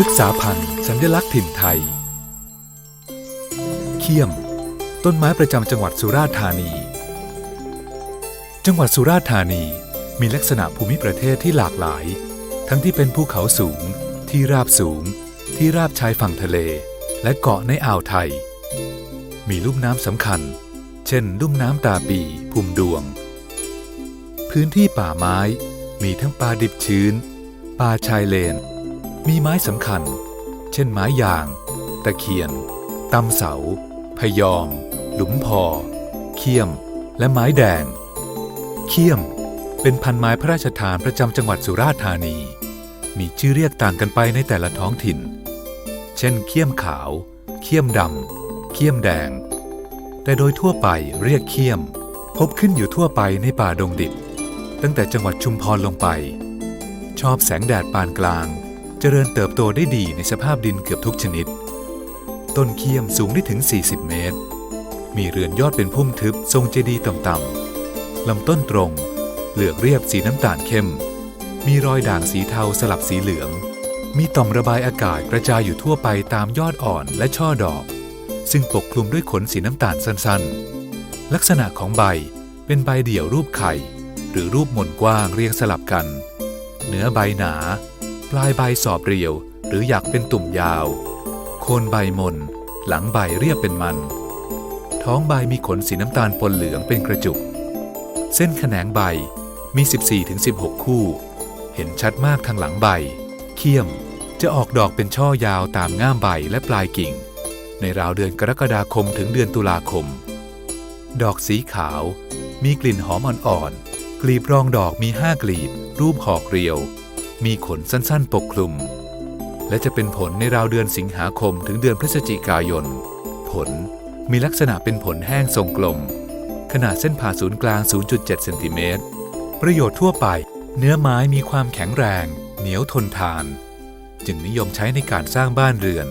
รึกษาพันธุ์สัญลักษณ์ถิ่นไทย เขี้ยม ต้นไม้ประจำจังหวัดสุราษฎร์ธานี จังหวัดสุราษฎร์ธานีมีลักษณะภูมิประเทศที่หลากหลาย ทั้งที่เป็นภูเขาสูง ที่ราบสูง ที่ราบชายฝั่งทะเล และเกาะในอ่าวไทย มีลุ่มน้ำสำคัญ เช่น ลุ่มน้ำตาปีภูมิดวง พื้นที่ป่าไม้มีทั้งป่าดิบชื้น ป่าชายเลน มีไม้สำคัญ เช่นไม้ยาง ตะเคียนตำเสา พยอม หลุมพอ เขี้ยม และไม้แดง เขี้ยม เป็นพันไม้พระราชทานประจำจังหวัดสุราษฎร์ธานี มีชื่อเรียกต่างกันไปในแต่ละท้องถิ่น เช่น เขี้ยมขาว เขี้ยมดำ เขี้ยมแดง แต่โดยทั่วไปเรียกเขี้ยม พบขึ้นอยู่ทั่วไปในป่าดงดิบ ตั้งแต่จังหวัดชุมพรลงไป ชอบแสงแดดปานกลาง เจริญเติบโตได้ดีในสภาพดินเกือบทุกชนิด ต้นเขี้ยมสูงได้ถึง 40 เมตร มีเรือนยอดเป็นพุ่มทึบทรงเจดีย์ต่ำๆลำต้นตรง เหลือกเรียบสีน้ำตาลเข้ม มีรอยด่างสีเทาสลับสีเหลือง มีต่อมระบายอากาศกระจายอยู่ทั่วไปตามยอดอ่อนและช่อดอก ซึ่งปกคลุมด้วยขนสีน้ำตาลสั้นๆ ลักษณะของใบเป็นใบเดี่ยวรูปไข่ หรือรูปหม่นกว้างเรียงสลับกัน เนื้อใบหนา ปลายใบสอบเรียว หรืออยากเป็นตุ่มยาว โคนใบมน หลังใบเรียบเป็นมัน ท้องใบมีขนสีน้ำตาลปนเหลืองเป็นกระจุก เส้นแขนงใบมี 14-16 คู่ เห็นชัดมากทางหลังใบ เขี้ยมจะออกดอกเป็นช่อยาวตามง่ามใบและปลายกิ่ง ในราวเดือนกรกฎาคมถึงเดือนตุลาคม ดอกสีขาว มีกลิ่นหอมอ่อนๆกลีบรองดอกมีห้ากลีบ รูปหอกเรียว มีขนสั้นๆ ปกคลุม และจะเป็นผลในราวเดือนสิงหาคมถึงเดือนพฤศจิกายน ผลมีลักษณะเป็นผลแห้งทรงกลม ขนาดเส้นผ่าศูนย์กลาง 0.7 เซนติเมตร ประโยชน์ทั่วไป เนื้อไม้มีความแข็งแรง เหนียวทนทาน จึงนิยมใช้ในการสร้างบ้านเรือน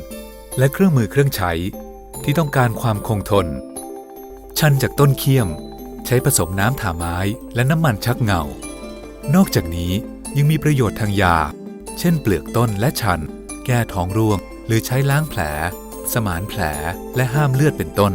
และเครื่องมือเครื่องใช้ที่ต้องการความคงทน ชันจากต้นเขี้ยม ใช้ผสมน้ำถ่าไม้และน้ำมันชักเงา นอกจากนี้ ยังมีประโยชน์ทางยา เช่นเปลือกต้นและชัน แก้ท้องร่วง หรือใช้ล้างแผล สมานแผล และห้ามเลือดเป็นต้น